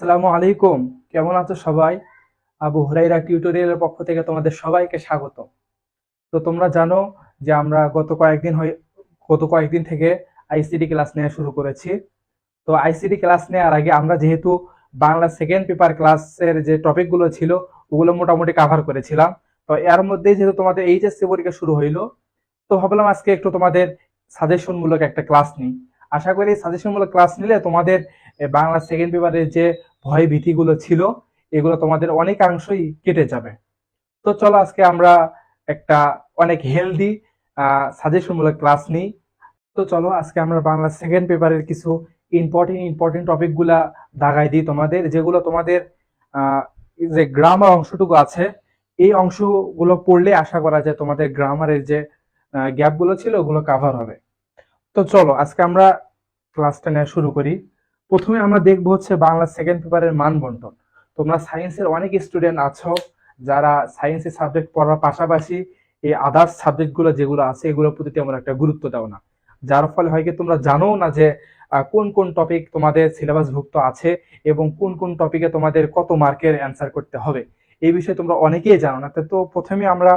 আসসালামু আলাইকুম। কেমন আছো সবাই? আবু হুরাইরা টিউটোরিয়ালের পক্ষ থেকে তোমাদের সবাইকে স্বাগত। তো তোমরা জানো যে আমরা গত কয়েকদিন হয়ে গত কয়েকদিন থেকে আইসিডি ক্লাস নেওয়া শুরু করেছি। তো আইসিডি ক্লাস নেওয়ার আগে আমরা যেহেতু বাংলা সেকেন্ড পেপার ক্লাসের যে টপিকগুলো ছিল, ওগুলো মোটামুটি কাভার করেছিলাম। তো এর মধ্যেই যেহেতু তোমাদের এইচএসসি পরীক্ষা শুরু হইল, তো ভাবলাম আজকে একটু তোমাদের সাজেশনমূলক একটা ক্লাস নিই। আশা করি সাজেশনমূলক ক্লাস নিলে তোমাদের বাংলা সেকেন্ড পেপারের যে ভয় ভীতিগুলো ছিল, এগুলো তোমাদের অনেকাংশই কেটে যাবে। তো চলো আজকে আমরা একটা অনেক হেলদি সাজেশনমূলক ক্লাস নিই। তো চলো আজকে আমরা বাংলা সেকেন্ড পেপারের কিছু ইম্পর্টেন্ট ইম্পর্টেন্ট টপিকগুলা দাগাই দিই তোমাদের, যেগুলো তোমাদের যে গ্রামার অংশটুকু আছে, এই অংশগুলো পড়লে আশা করা যায় তোমাদের গ্রামারের যে গ্যাপগুলো ছিল ওগুলো কাভার হবে। তো চলো আজকে আমরা ক্লাসটা নেওয়া শুরু করি। প্রথমে আমরা দেখব হচ্ছে বাংলা সেকেন্ড পেপারের মান বন্টন তোমরা সায়েন্সের অনেক স্টুডেন্ট আছো, যারা সায়েন্সের সাবজেক্ট পড়ার পাশাপাশি এই আদার্স সাবজেক্টগুলো যেগুলো আছে, এগুলোর প্রতি তেমন একটা গুরুত্ব দাও না। যার ফলে হয় কি, তোমরা জানো না যে কোন কোন টপিক তোমাদের সিলেবাসভুক্ত আছে এবং কোন কোন টপিকে তোমাদের কত মার্কের অ্যান্সার করতে হবে। এই বিষয়ে তোমরা অনেকেই জানো না। তো প্রথমে আমরা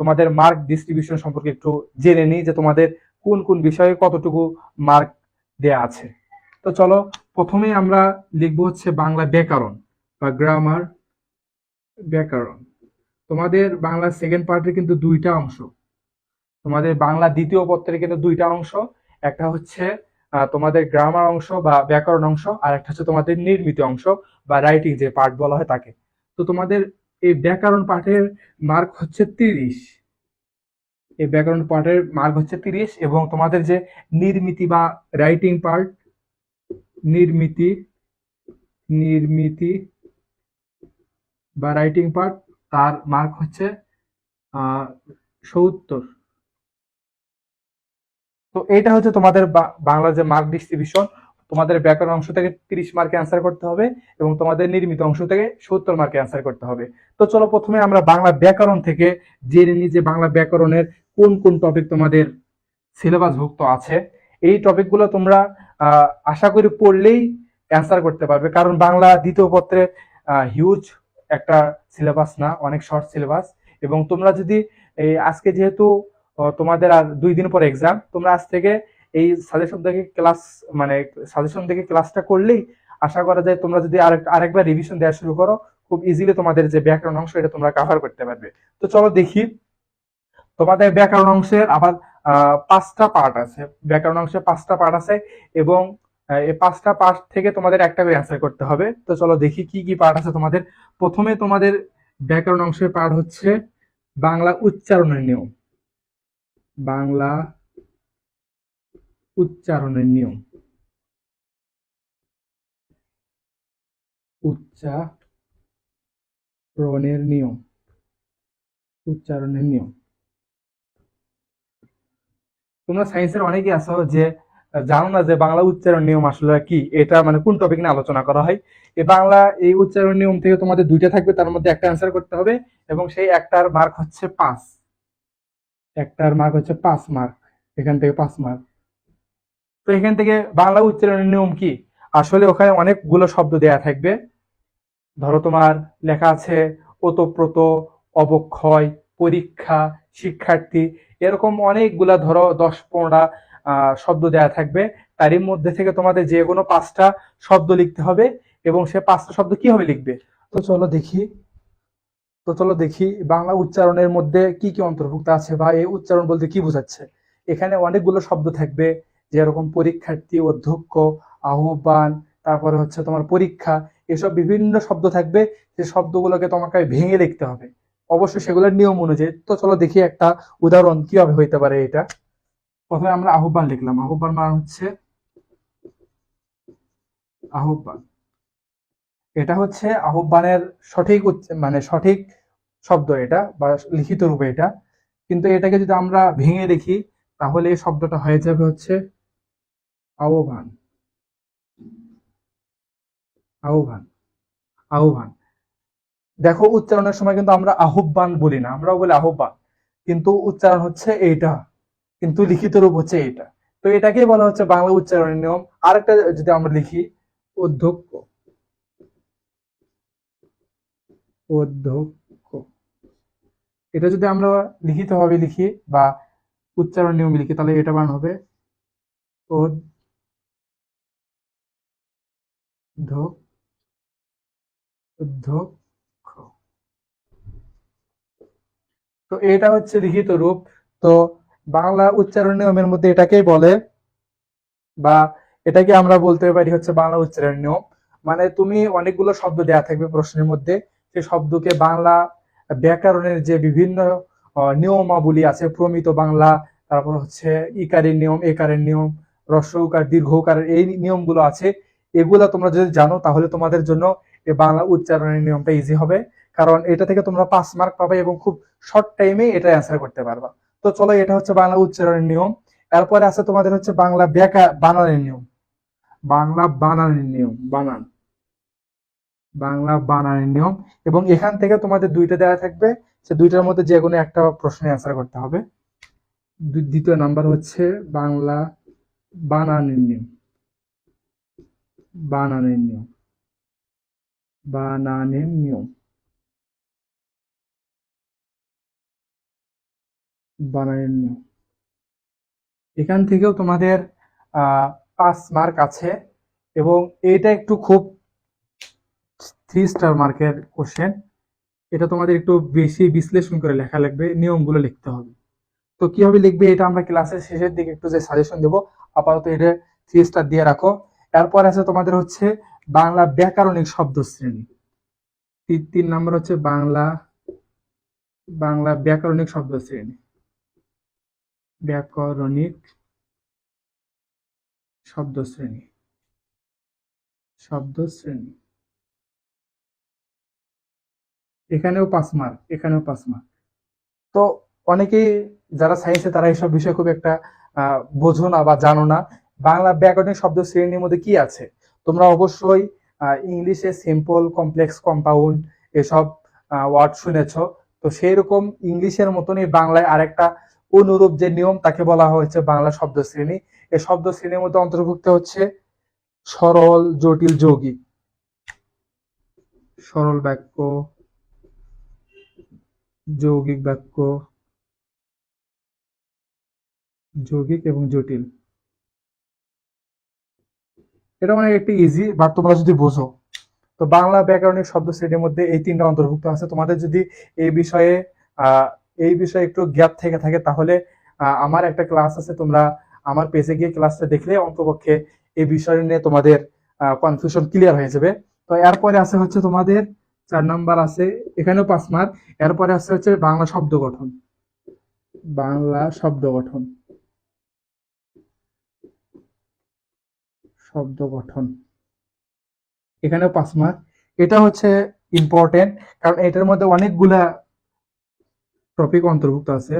তোমাদের মার্ক ডিস্ট্রিবিউশন সম্পর্কে একটু জেনে নিই যে তোমাদের কোন কোন বিষয়ে কতটুকু মার্ক দেয়া আছে। তো চলো প্রথমে আমরা লিখব হচ্ছে বাংলা ব্যাকরণ বা গ্রামার ব্যাকরণ। তোমাদের বাংলা সেকেন্ড পার্টের কিন্তু দুইটা অংশ। তোমাদের বাংলা দ্বিতীয় পত্রের কিন্তু দুইটা অংশ। একটা হচ্ছে তোমাদের গ্রামার অংশ বা ব্যাকরণ অংশ, আর একটা হচ্ছে তোমাদের নির্মিত অংশ বা রাইটিং যে পার্ট বলা হয় তাকে। তো তোমাদের এই ব্যাকরণ পাঠের মার্ক হচ্ছে তিরিশ। এই ব্যাকরণ পার্টের মার্ক হচ্ছে তিরিশ এবং তোমাদের যে নির্মিতি বা রাইটিং পার্ট নির্মিতি নির্মিতি বা রাইটিং পার্ট তার মার্ক হচ্ছে সত্তর। তো এটা হচ্ছে তোমাদের বা- বাংলা যে মার্ক ডিস্ট্রিবিউশন তোমাদের ব্যাকরণ অংশ থেকে তিরিশ মার্কে অ্যান্সার করতে হবে এবং তোমাদের নির্মিত অংশ থেকে সত্তর মার্কে অ্যান্সার করতে হবে। তো চলো প্রথমে আমরা বাংলা ব্যাকরণ থেকে জেনে নিই যে বাংলা ব্যাকরণের কোন কোন টপিক তোমাদের সিলেবাসভুক্ত আছে। এই টপিকগুলো তোমরা আশা করি পড়লেই অ্যান্সার করতে পারবে। কারণ বাংলা দ্বিতীয় পত্রের হিউজ একটা সিলেবাস না, অনেক শর্ট সিলেবাস এবং তোমরা যদি এই আজকে যেহেতু তোমাদের আর দুই দিন পর এক্সাম তোমরা আজ থেকে এই সাজেশন দেখে ক্লাস মানে সাজেশন দেখে ক্লাসটা করলেই আশা করা যায় তোমরা যদি আরেক, আরেকবার রিভিশন দেওয়া শুরু করো, খুব ইজিলি তোমাদের যে ব্যাকরণ অংশ এটা তোমরা কাভার করতে পারবে। তো চলো দেখি, তোমাদের ব্যাকরণ অংশের আবার পাঁচটা পার্ট আছে। ব্যাকরণ অংশে পাঁচটা পার্ট আছে এবং এই পাঁচটা পার্ট থেকে তোমাদের একটা করে অ্যান্সার করতে হবে। তো চলো দেখি কি কি পার্ট আছে তোমাদের। প্রথমে তোমাদের ব্যাকরণ অংশের পার্ট হচ্ছে বাংলা উচ্চারণের নিয়ম। বাংলা উচ্চারণের নিয়ম। উচ্চারণের নিয়ম। উচ্চারণের নিয়ম। তোমরা সায়েন্সের অনেকে আছো যে জানো না যে বাংলা উচ্চারণ নিয়ম আসলে কি? এটা মানে কোন টপিক নিয়ে আলোচনা করা হয়? এই বাংলা এই উচ্চারণ নিয়ম থেকে তোমাদের দুইটা থাকবে, তার মধ্যে একটা অ্যান্সার করতে হবে এবং সেই একটার মার্ক হচ্ছে পাঁচ। একটার মার্ক হচ্ছে পাঁচ মার্ক এখান থেকে পাঁচ মার্ক তো এখান থেকে বাংলা উচ্চারণের নিয়ম কি? আসলে ওখানে অনেকগুলো শব্দ দেয়া থাকবে। ধরো তোমার লেখা আছে, ওতপ্রোত অবক্ষয়, পরীক্ষা, শিক্ষার্থী এরকম অনেকগুলা ধরো দশ পনেরোটা শব্দ দেয়া থাকবে। তারই মধ্যে থেকে তোমাদের যে কোনো পাঁচটা শব্দ লিখতে হবে এবং সে পাঁচটা শব্দ কীভাবে লিখবে? তো চলো দেখি। তো চলো দেখি বাংলা উচ্চারণের মধ্যে কি কি অন্তর্ভুক্ত আছে বা এই উচ্চারণ বলতে কি বোঝাচ্ছে। এখানে অনেকগুলো শব্দ থাকবে, যেরকম পরীক্ষার্থী, অধ্যক্ষ, আহ্বান, তারপরে হচ্ছে তোমার পরীক্ষা, এসব বিভিন্ন শব্দ থাকবে। যে শব্দগুলোকে তোমাকে ভেঙে লিখতে হবে। অবশ্যই সেগুলোর নিয়ম অনুযায়ী। তো চলো দেখি একটা উদাহরণ কীভাবে হইতে পারে এটা। প্রথমে আমরা আহ্বান লিখলাম। আহ্বান মানে হচ্ছে, আহ্বান। এটা হচ্ছে আহ্বানের সঠিক মানে সঠিক শব্দ এটা, বা লিখিত রূপে এটা। কিন্তু এটাকে যদি আমরা ভেঙে দেখি, তাহলে এই শব্দটা হয়ে যাবে হচ্ছে আহ্বান। আহ্বান। আহ্বান। দেখো, উচ্চারণের সময় কিন্তু আমরা আহ্বান বলি না, আমরাও বলি আহ্বান। কিন্তু উচ্চারণ হচ্ছে এইটা, কিন্তু লিখিত রূপ হচ্ছে এইটা। তো এটাকেই বলা হচ্ছে বাংলা উচ্চারণের নিয়ম। আরেকটা যদি আমরা লিখি, অধ্যক্ষ। এটা যদি আমরা লিখিতভাবে লিখি বা উচ্চারণ নিয়মে লিখি, তাহলে এটা বানান হবে অধ্য- অধ্যক্ষ। তো এটা হচ্ছে লিখিত রূপ। তো বাংলা উচ্চারণ নিয়মের মধ্যে এটাকেই বলে, বা এটাকে আমরা বলতে পারি হচ্ছে বাংলা উচ্চারণ নিয়ম। মানে তুমি অনেকগুলো শব্দ দেয়া থাকবে প্রশ্নের মধ্যে। সেই শব্দকে বাংলা ব্যাকরণের যে বিভিন্ন নিয়মাবলী আছে, প্রমিত বাংলা, তারপর হচ্ছে ইকারের নিয়ম, একারের নিয়ম রস্বকার দীর্ঘকারের এই নিয়মগুলো আছে। এগুলা তোমরা যদি জানো, তাহলে তোমাদের জন্য এই বাংলা উচ্চারণের নিয়মটা ইজি হবে। কারণ এটা থেকে তোমরা পাঁচ মার্ক পাবে এবং খুব শর্ট টাইমে এটা অ্যান্সার করতে পারবা। তো চলো, এটা হচ্ছে বাংলা উচ্চারণের নিয়ম। এরপরে আছে তোমাদের হচ্ছে বাংলা ব্যাকা বানানের নিয়ম। বাংলা বানানের নিয়ম, বানান। বাংলা বানানের নিয়ম। এবং এখান থেকে তোমাদের দুইটা দেওয়া থাকবে। সে দুইটার মধ্যে যে কোনো একটা প্রশ্নে অ্যান্সার করতে হবে। দ্বিতীয় নাম্বার হচ্ছে বাংলা বানানের নিয়ম। বানানের নিয়ম। বানানের নিয়ম। নিয়ম এখান থেকেও তোমাদের পাঁচ মার্ক আছে এবং এটা একটু খুব থ্রি স্টার মার্কের কোশ্চেন এটা তোমাদের একটু বেশি বিশ্লেষণ করে লেখা লাগবে, নিয়মগুলো লিখতে হবে। তো কীভাবে লিখবে এটা আমরা ক্লাসের শেষের দিকে একটু যে সাজেশন দেবো, আপাতত এটা থ্রি স্টার দিয়ে রাখো। এরপর আছে তোমাদের হচ্ছে বাংলা ব্যাকরণিক শব্দ শ্রেণি। তিন নম্বর হচ্ছে বাংলা বাংলা ব্যাকরণিক শব্দ শ্রেণি। ব্যাকরণিক শব্দ শ্রেণি শব্দ শ্রেণি এখানেও পাঁচ মার্ক এখানেও পাঁচ মার্ক তো অনেকেই যারা সায়েন্সে তারা এইসব বিষয়ে খুব একটা বোঝো না বা জানো না। বাংলা ব্যাকরণিক শব্দ শ্রেণির মধ্যে কি আছে? তোমরা অবশ্যই ইংলিশে সিম্পল কমপ্লেক্স কম্পাউন্ড এসব ওয়ার্ড শুনেছো। তো সেই রকম ইংলিশের মতনই বাংলায় আরেকটা অনুরূপ যে নিয়ম তাকে বলা হয়েছে বাংলা শব্দ শ্রেণি এই শব্দ শ্রেণির মধ্যে অন্তর্ভুক্ত হচ্ছে সরল, জটিল, যৌগিক। সরল বাক্য, যৌগিক বাক্য, যৌগিক এবং জটিল। এটা অনেক একটু ইজি বা তোমরা যদি বোঝো, তো বাংলা ব্যাকরণিক শব্দ শ্রেণির মধ্যে এই তিনটা অন্তর্ভুক্ত আছে। তোমাদের যদি এই বিষয়ে এই বিষয়ে একটু গ্যাপ থেকে থাকে, তাহলে আমার একটা ক্লাস আছে, তোমরা আমার পেজে গিয়ে ক্লাসটা দেখলে অন্তপক্ষে এই বিষয় নিয়ে তোমাদের কনফিউশন ক্লিয়ার হয়ে যাবে। তো এরপরে আছে হচ্ছে তোমাদের, চার নাম্বার আছে, এখানেও পাঁচ মার্ক এরপরে আছে হচ্ছে বাংলা শব্দ গঠন। বাংলা শব্দ গঠন। শব্দ গঠন। এখানেও পাঁচ মার্ক এটা হচ্ছে ইম্পর্টেন্ট কারণ এটার মধ্যে অনেকগুলা টপিক অন্তর্ভুক্ত আছে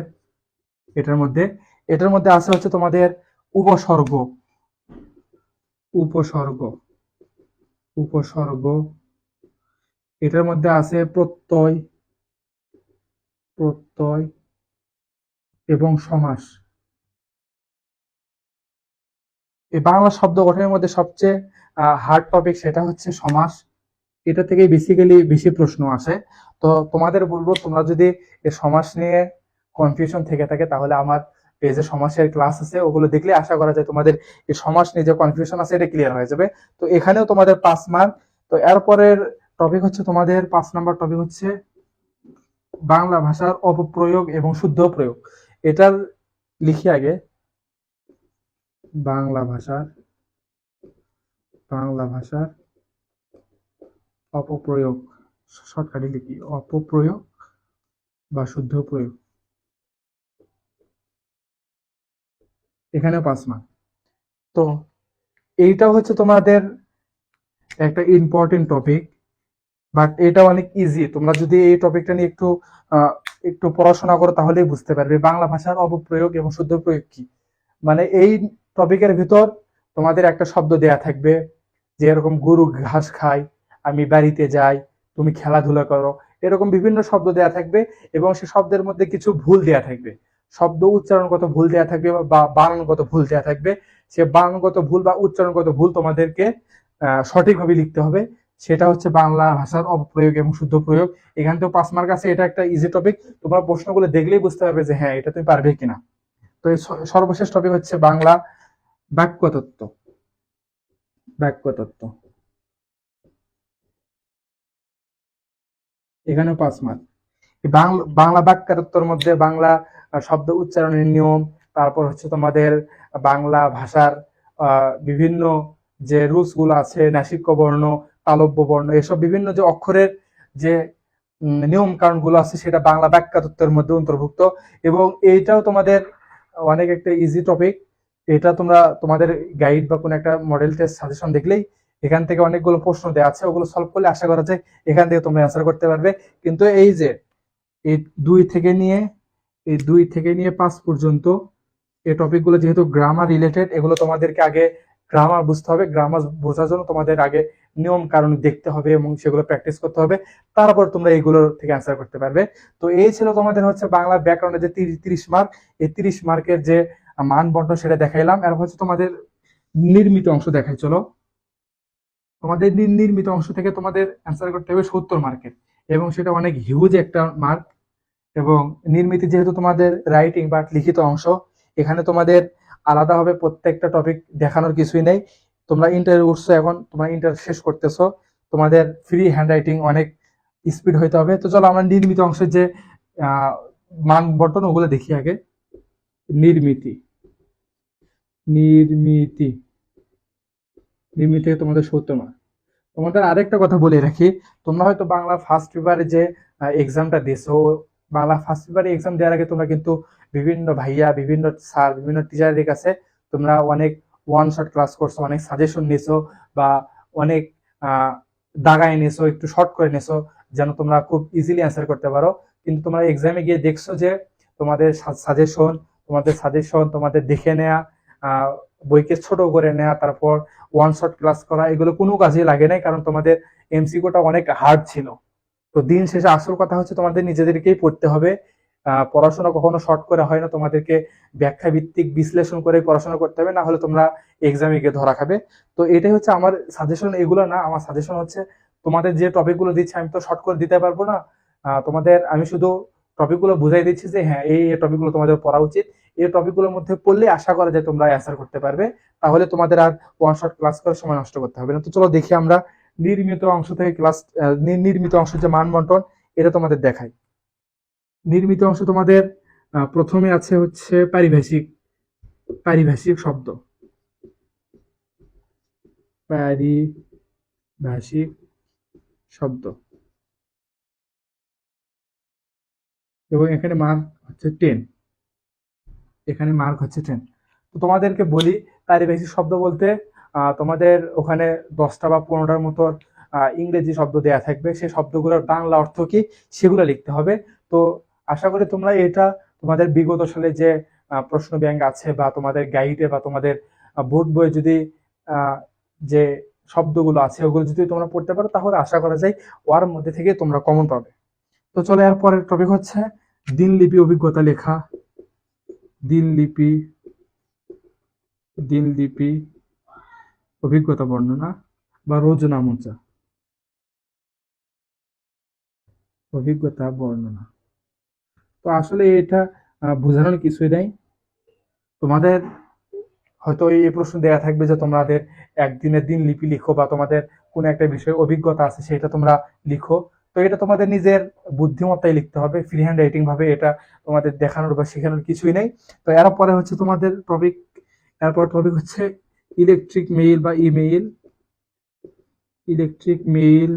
এটার মধ্যে। এটার মধ্যে আছে হচ্ছে তোমাদের উপসর্গ। উপসর্গ। উপসর্গ। এটার মধ্যে আছে প্রত্যয়। প্রত্যয় এবং সমাস। এই বাংলা শব্দ গঠনের মধ্যে সবচেয়ে হার্ড টপিক সেটা হচ্ছে সমাস। এটা থেকে বেসিক্যালি বেশি প্রশ্ন আসে। তো তোমাদের বলব, তোমরা যদি সমাস নিয়ে কনফিউশন থেকে থাকে, তাহলে আমার পেজে সমাসের ক্লাস আছে, ওগুলো দেখলে আশা করা যায় তোমাদের এই সমাস নিয়ে যে কনফিউশন আছে, এটা ক্লিয়ার হয়ে যাবে। তো এখানেও তোমাদের পাঁচ মার্ক তো এরপরের টপিক হচ্ছে তোমাদের, পাঁচ নাম্বার টপিক হচ্ছে বাংলা ভাষার অপপ্রয়োগ এবং শুদ্ধ প্রয়োগ। এটার লিখি আগে। বাংলা ভাষার বাংলা ভাষার অপপ্রয়োগ, শর্টকাটে লিখি, অপপ্রয়োগ বা শুদ্ধ প্রয়োগ। এখানেও পাঁচ মার্ক তো এইটা হচ্ছে তোমাদের একটা ইম্পর্টেন্ট টপিক বাট এটা অনেক ইজি তোমরা যদি এই টপিকটা নিয়ে একটু একটু পড়াশোনা করো তাহলেই বুঝতে পারবে বাংলা ভাষার অপপ্রয়োগ এবং শুদ্ধ প্রয়োগ কি। মানে এই টপিকের ভিতর তোমাদের একটা শব্দ দেয়া থাকবে যে এরকম গরু ঘাস খায় আমি বাড়িতে যাই, তুমি খেলাধুলা করো, এরকম বিভিন্ন শব্দ দেয়া থাকবে এবং সে শব্দের মধ্যে কিছু ভুল দেয়া থাকবে। শব্দ উচ্চারণগত ভুল দেয়া থাকবে বা বানানগত ভুল দেয়া থাকবে। সে বানানগত ভুল বা উচ্চারণগত ভুল তোমাদেরকে সঠিকভাবে লিখতে হবে। সেটা হচ্ছে বাংলা ভাষার অপপ্রয়োগ এবং শুদ্ধ প্রয়োগ। এখান থেকে পাঁচ মার্ক আছে, এটা একটা ইজি টপিক তোমরা প্রশ্নগুলো দেখলেই বুঝতে পারবে যে হ্যাঁ এটা তুমি পারবে কিনা। তো এই সর্বশেষ টপিক হচ্ছে বাংলা বাক্যতত্ত্ব। বাক্যতত্ত্ব। এখানেও পাঁচ মার্ক বাংলা বাংলা মধ্যে বাংলা শব্দ উচ্চারণের নিয়ম, তারপর হচ্ছে তোমাদের বাংলা ভাষার বিভিন্ন যে রুলসগুলো আছে, নাসিক্য বর্ণ, তালব্য বর্ণ, এসব বিভিন্ন যে অক্ষরের যে নিয়ম কারণগুলো আছে, সেটা বাংলা বাক্যতত্ত্বের মধ্যে অন্তর্ভুক্ত। এবং এইটাও তোমাদের অনেক একটা ইজি টপিক এটা তোমরা, তোমাদের গাইড বা কোনো একটা মডেল টেস্ট সাজেশন দেখলেই এখান থেকে অনেকগুলো প্রশ্ন দেওয়া আছে, ওগুলো সলভ করলে আশা করা যায় এখান থেকে তোমরা অ্যান্সার করতে পারবে। কিন্তু এই যে, এই দুই থেকে নিয়ে, এই দুই থেকে নিয়ে পাঁচ পর্যন্ত এই টপিকগুলো যেহেতু গ্রামার রিলেটেড এগুলো তোমাদেরকে আগে গ্রামার বুঝতে হবে। গ্রামার বোঝার জন্য তোমাদের আগে নিয়ম কারণ দেখতে হবে এবং সেগুলো প্র্যাকটিস করতে হবে। তারপর তোমরা এইগুলো থেকে অ্যান্সার করতে পারবে। তো এই ছিল তোমাদের হচ্ছে বাংলা ব্যাকরণের যে তিরিশ মার্ক এই তিরিশ মার্কের যে মান সেটা দেখাইলাম। আর হচ্ছে তোমাদের নির্মিত অংশ দেখাই, চলো। তোমাদের নির- নির্মিত অংশ থেকে তোমাদের অ্যান্সার করতে হবে সত্তর মার্কের এবং সেটা অনেক হিউজ একটা মার্ক এবং নির্মিত যেহেতু তোমাদের রাইটিং বা লিখিত অংশ, এখানে তোমাদের আলাদাভাবে প্রত্যেকটা টপিক দেখানোর কিছুই নেই। তোমরা ইন্টার উঠছো এখন, তোমরা ইন্টার শেষ করতেছো। তোমাদের ফ্রি হ্যান্ড রাইটিং অনেক স্পিড হইতে হবে। তো চলো আমরা নির্মিত অংশের যে মান বন্টন ওগুলো দেখি আগে। নির্মিতি। নির্মিতি। নির্মিতি থেকে তোমাদের সত্তর মার্ক তোমাদের আরেকটা কথা বলে রাখি, তোমরা হয়তো বাংলা ফার্স্ট পেপারে যে এক্সামটা দিছো বাংলা ফার্স্ট পেপারে এক্সাম দেওয়ার আগে তোমরা কিন্তু বিভিন্ন ভাইয়া, বিভিন্ন স্যার বিভিন্ন টিচারের কাছে তোমরা অনেক ওয়ান শট ক্লাস করছ, অনেক সাজেশন নিছো বা অনেক দাগায় নিছো একটু শর্ট করে নিছো যেন তোমরা খুব ইজিলি অ্যান্সার করতে পারো। কিন্তু তোমরা এক্সামে গিয়ে দেখছ যে তোমাদের সাজেশন তোমাদের সাজেশন তোমাদের দেখে নেয়া বইকে ছোট করে নেয়া, তারপর ওয়ান শট ক্লাস করা, এগুলো কোনো কাজে লাগে নাই কারণ তোমাদের এমসিকিউটা অনেক হার্ড ছিল। তো দিন শেষে আসল কথা হচ্ছে তোমাদের নিজেদেরকেই পড়তে হবে। পড়াশোনা কখনো শর্ট করে হয় না, তোমাদেরকে ব্যাখ্যা ভিত্তিক বিশ্লেষণ করে পড়াশোনা করতে হবে, না হলে তোমরা এক্সামে গিয়ে ধরা খাবে। তো এটাই হচ্ছে আমার সাজেশন এগুলো না, আমার সাজেশন হচ্ছে তোমাদের যে টপিকগুলো দিচ্ছে, আমি তো শর্ট করে দিতে পারব না। তোমাদের, আমি শুধু টপিকগুলো বুঝাই দিচ্ছি যে হ্যাঁ এই টপিকগুলো তোমাদের পড়া উচিত। এই টপিকগুলোর মধ্যে পড়লে আশা করা যায় তোমরা অ্যান্সার করতে পারবে। তাহলে তোমাদের আর ওয়ান শট ক্লাস করার সময় নষ্ট করতে হবে না। তো চলো দেখি আমরা নির্মিত অংশ থেকে ক্লাস নির্মিত অংশ যে মান বন্টন এটা তোমাদের দেখাই। নির্মিত অংশ তোমাদের প্রথমে আছে হচ্ছে পারিভাষিক পারিভাষিক শব্দ। পারিভাষিক শব্দ। এবং এখানে মান হচ্ছে টেন এখানে মার্ক হচ্ছে টেন তো তোমাদেরকে বলি পারিভাষিক শব্দ বলতে তোমাদের ওখানে দশটা বা পনেরোটার মতো ইংরেজি শব্দ দেয়া থাকবে। সেই শব্দগুলোর বাংলা অর্থ কি, সেগুলো লিখতে হবে। তো আশা করি তোমরা এটা তোমাদের বিগত সালে যে প্রশ্ন ব্যাংক আছে বা তোমাদের গাইডে বা তোমাদের বোর্ড বইয়ে যদি যে শব্দগুলো আছে, ওগুলো যদি তোমরা পড়তে পারো, তাহলে আশা করা যায় ওর মধ্যে থেকে তোমরা কমন পাবে। তো চলো এর পরের টপিক হচ্ছে দিনলিপি অভিজ্ঞতা লেখা। দিনলিপি দিনলিপি, অভিজ্ঞতা বর্ণনা বা রোজনা মোচা। অভিজ্ঞতা বর্ণনা। তো আসলে এটা বোঝানোর কিছুই নেই। তোমাদের হয়তো এই প্রশ্ন দেয়া থাকবে যে তোমাদের একদিনের দিন লিপি লিখো বা তোমাদের কোনো একটা বিষয়ে অভিজ্ঞতা আছে সেটা তোমরা লিখো। তো এটা তোমাদের নিজের বুদ্ধিমত্তায় লিখতে হবে ফ্রি হ্যান্ড রাইটিং ভাবে এটা তোমাদের দেখানোর বা শেখানোর কিছুই নেই। তো এরপরে হচ্ছে তোমাদের টপিক এরপর টপিক হচ্ছে ইলেকট্রিক মেইল বা ইমেইল ইলেকট্রিক মেইল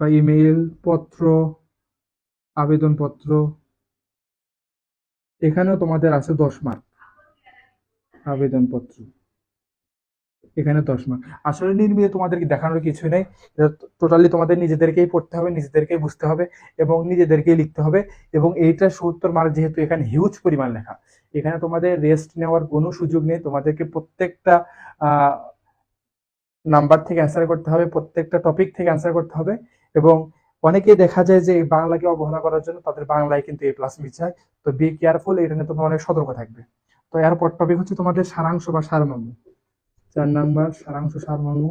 বা ইমেইল পত্র, আবেদনপত্র। এখানেও তোমাদের আছে দশ মার্ক আবেদনপত্র। এখানে দশ মার্ক আসলে নির্মিত তোমাদেরকে দেখানোর কিছু নেই। টোটালি তোমাদের নিজেদেরকেই পড়তে হবে, নিজেদেরকেই বুঝতে হবে এবং নিজেদেরকেই লিখতে হবে এবং এইটা সত্তর মার্ক যেহেতু এখানে হিউজ পরিমাণ লেখা। এখানে তোমাদের রেস্ট নেওয়ার কোনো সুযোগ নেই। তোমাদেরকে প্রত্যেকটা নাম্বার থেকে অ্যান্সার করতে হবে, প্রত্যেকটা টপিক থেকে অ্যান্সার করতে হবে এবং অনেকেই দেখা যায় যে বাংলাকে অবহেলা করার জন্য তাদের বাংলায় কিন্তু এ প্লাস মিশায় তো বি কেয়ারফুল এটা নিয়ে তোমরা অনেক সতর্ক থাকবে। তো এরপর টপিক হচ্ছে তোমাদের সারাংশ বা সারমর্ম। চার নাম্বার, সারাংশ সারমর্ম।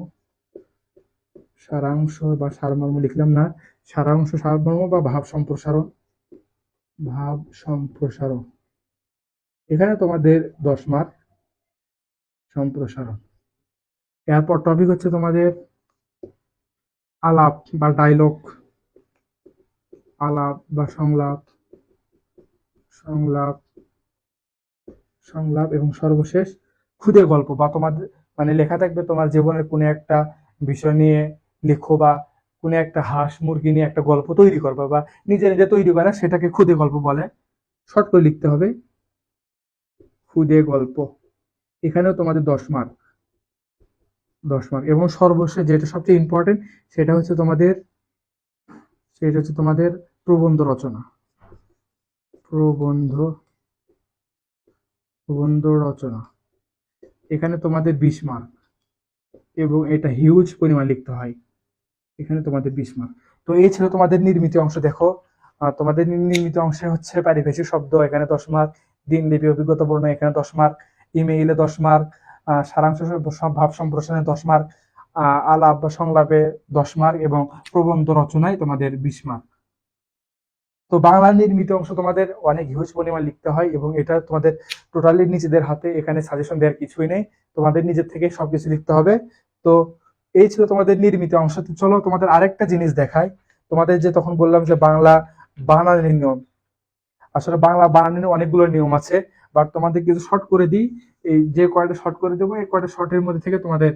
সারাংশ বা সারমর্ম লিখলাম না। সারাংশ সারমর্ম বা ভাব সম্প্রসারণ। ভাব সম্প্রসারণ। এখানে তোমাদের দশ মার্ক সম্প্রসারণ। এরপর টপিক হচ্ছে তোমাদের আলাপ বা ডায়লগ আলাপ বা সংলাপ। সংলাপ। সংলাপ এবং সর্বশেষ খুদে গল্প বা তোমাদের মানে লেখা থাকবে তোমার জীবনের কোনো একটা বিষয় নিয়ে লেখো বা কোনো একটা হাঁস মুরগি নিয়ে একটা গল্প তৈরি করবা বা নিজে নিজে তৈরি করা সেটাকে খুদে গল্প বলে। শর্ট করে লিখতে হবে। খুদে গল্প। এখানেও তোমাদের দশ মার্ক দশ মার্ক এবং সর্বশেষ যেটা সবচেয়ে ইম্পর্টেন্ট সেটা হচ্ছে তোমাদের, সেটা হচ্ছে তোমাদের প্রবন্ধ রচনা। প্রবন্ধ প্রবন্ধ রচনা। এখানে তোমাদের বিশ মার্ক এবং এটা হিউজ পরিমাণ লিখতে হয়। এখানে তোমাদের বিশ মার্ক তো এই ছিল তোমাদের নির্মিত অংশ, দেখো। তোমাদের নির্মিত অংশে হচ্ছে পারিভাষিক শব্দ, এখানে দশ মার্ক দিনলিপি অভিজ্ঞতা বর্ণ, এখানে দশ মার্ক ইমেইলে দশ মার্ক সারাংশ ভাব সম্প্রসারণে দশ মার্ক আলাপ বা সংলাপে দশ মার্ক এবং প্রবন্ধ রচনায় তোমাদের বিশ মার্ক তো বাংলা নির্মিত অংশ তোমাদের অনেক হিউজ পরিমাণ লিখতে হয় এবং এটা তোমাদের টোটালি নিজেদের হাতে এখানে সাজেশন দেওয়ার কিছুই নেই। তোমাদের নিজের থেকে সবকিছু লিখতে হবে। তো এই ছিল তোমাদের নির্মিত অংশ। চলো তোমাদের আরেকটা জিনিস দেখায় তোমাদের যে তখন বললাম যে বাংলা বানানের নিয়ম। আসলে বাংলা বানানের অনেকগুলো নিয়ম আছে বাট তোমাদের কিছু শর্ট করে দিই। এই যে কয়টা শর্ট করে দেবো, এই কয়টা শর্টের মধ্যে থেকে তোমাদের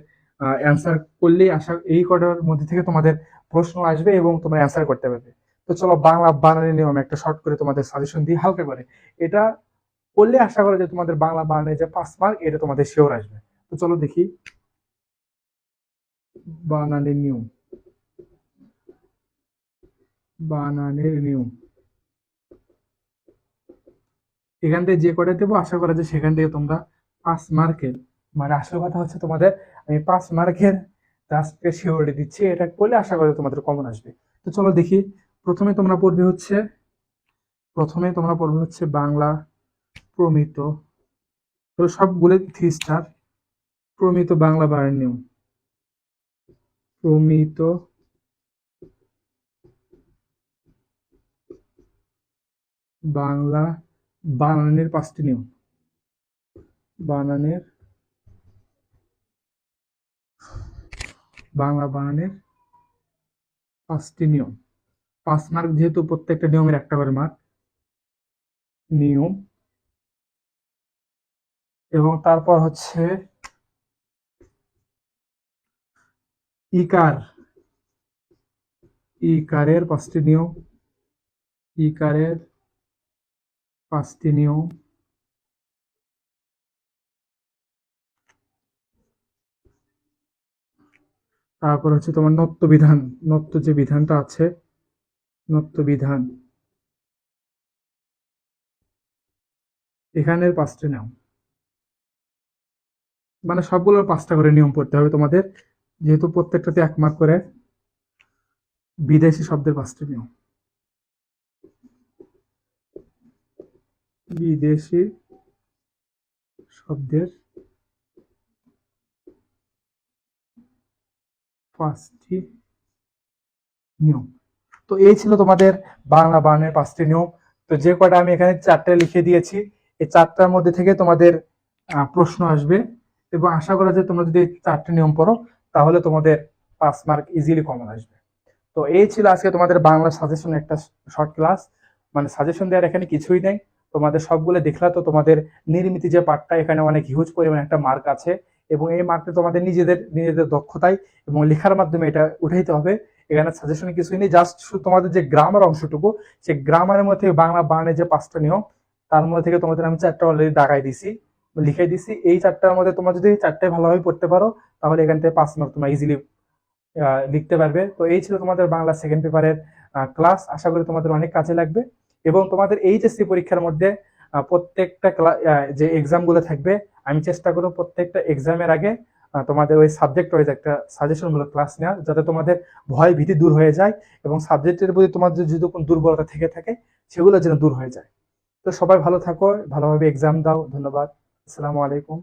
অ্যান্সার করলেই আশা, এই কয়টার মধ্যে থেকে তোমাদের প্রশ্ন আসবে এবং তোমরা অ্যান্সার করতে পারবে। তো চলো বাংলা বানানের নিয়ম একটা শর্ট করে তোমাদের সাজেশন দিই, হালকা করে। এটা করলে আশা করা যে তোমাদের বাংলা বানানের যে পাঁচ মার্ক এটা তোমাদের শিওর আসবে। তো চলো দেখি। বানানের নিয়ম। বানানের নিয়ম। এখান থেকে যে কটা দেবো, আশা করা যে সেখান থেকে তোমরা পাঁচ মার্কের মানে আসল কথা হচ্ছে তোমাদের, আমি পাঁচ মার্কের আজকে শিওরিটি দিচ্ছি, এটা করলে আশা করি তোমাদের কমন আসবে। তো চলো দেখি। প্রথমে তোমরা পড়বে হচ্ছে, প্রথমে তোমরা পড়বে হচ্ছে বাংলা প্রমিত। তো সবগুলো থ্রি স্টার প্রমিত বাংলা বারের নিয়ম প্রমিত বাংলা বানানের পাঁচটি নিয়ম। বানানের, বাংলা বানানের পাঁচটি নিয়ম। পাঁচ মার্ক যেহেতু প্রত্যেকটা নিয়মের একটা করে মার্ক, নিয়ম। এবং তারপর হচ্ছে ইকার। ইকারের পাঁচটি নিয়ম। ইকারের পাঁচটি নিয়ম। তারপর হচ্ছে তোমার নত্য বিধান নত্য যে বিধানটা আছে নত্য বিধান এখানের পাঁচটা নিয়ম। মানে সবগুলোর পাঁচটা করে নিয়ম পড়তে হবে তোমাদের। যেহেতু প্রত্যেকটাতে এক মার্ক করে বিদেশি শব্দের পাঁচটা নিয়ম। বিদেশি শব্দের পাঁচটি নিয়ম। তো এই ছিল তোমাদের বাংলা বানানের পাঁচটি নিয়ম। তো যে কটা আমি এখানে চারটে লিখে দিয়েছি, এই চারটার মধ্যে থেকে তোমাদের প্রশ্ন আসবে এবং আশা করা যায় তোমরা যদি চারটে নিয়ম পড়ো, তাহলে তোমাদের পাঁচ মার্ক ইজিলি কমন আসবে। তো এই ছিল আজকে তোমাদের বাংলা সাজেশন একটা শর্ট ক্লাস মানে সাজেশন দেওয়ার এখানে কিছুই নেই। তোমাদের সবগুলো দেখলা তো তোমাদের নির্মিতি যে পার্টটা এখানে অনেক হিউজ পরিমাণ একটা মার্ক আছে এবং এই মার্কটা তোমাদের নিজেদের নিজেদের দক্ষতায় এবং লেখার মাধ্যমে এটা উঠাইতে হবে। এখানে সাজেশন কিছুই নেই জাস্ট শুধু তোমাদের যে গ্রামার অংশটুকু, সেই গ্রামারের মধ্যে বাংলা বানানের যে পাঁচটা নিয়ম, তার মধ্যে থেকে তোমাদের আমি চারটা অলরেডি দাগাই দিছি, লিখে দিছি। এই চারটার মধ্যে তোমরা যদি চারটায় ভালোভাবে পড়তে পারো, তাহলে এখান থেকে পাঁচ মার্ক তোমরা ইজিলি লিখতে পারবে। তো এই ছিল তোমাদের বাংলা সেকেন্ড পেপারের ক্লাস আশা করি তোমাদের অনেক কাজে লাগবে। এবং তোমাদের এইচএসসি পরীক্ষার মধ্যে প্রত্যেকটা যে এক্সামগুলো থাকবে, আমি চেষ্টা করব প্রত্যেকটা এক্সামের আগে তোমাদের ওই সাবজেক্ট ওয়াইজ একটা সাজেশনমূলক ক্লাস নেওয়া, যাতে তোমাদের ভয় ভীতি দূর হয়ে যায় এবং সাবজেক্টের প্রতি তোমাদের যদি কোনো দুর্বলতা থেকে থাকে, সেগুলো যেন দূর হয়ে যায়। তো সবাই ভালো থাকো, ভালোভাবে এক্সাম দাও, ধন্যবাদ। আসসালামু আলাইকুম।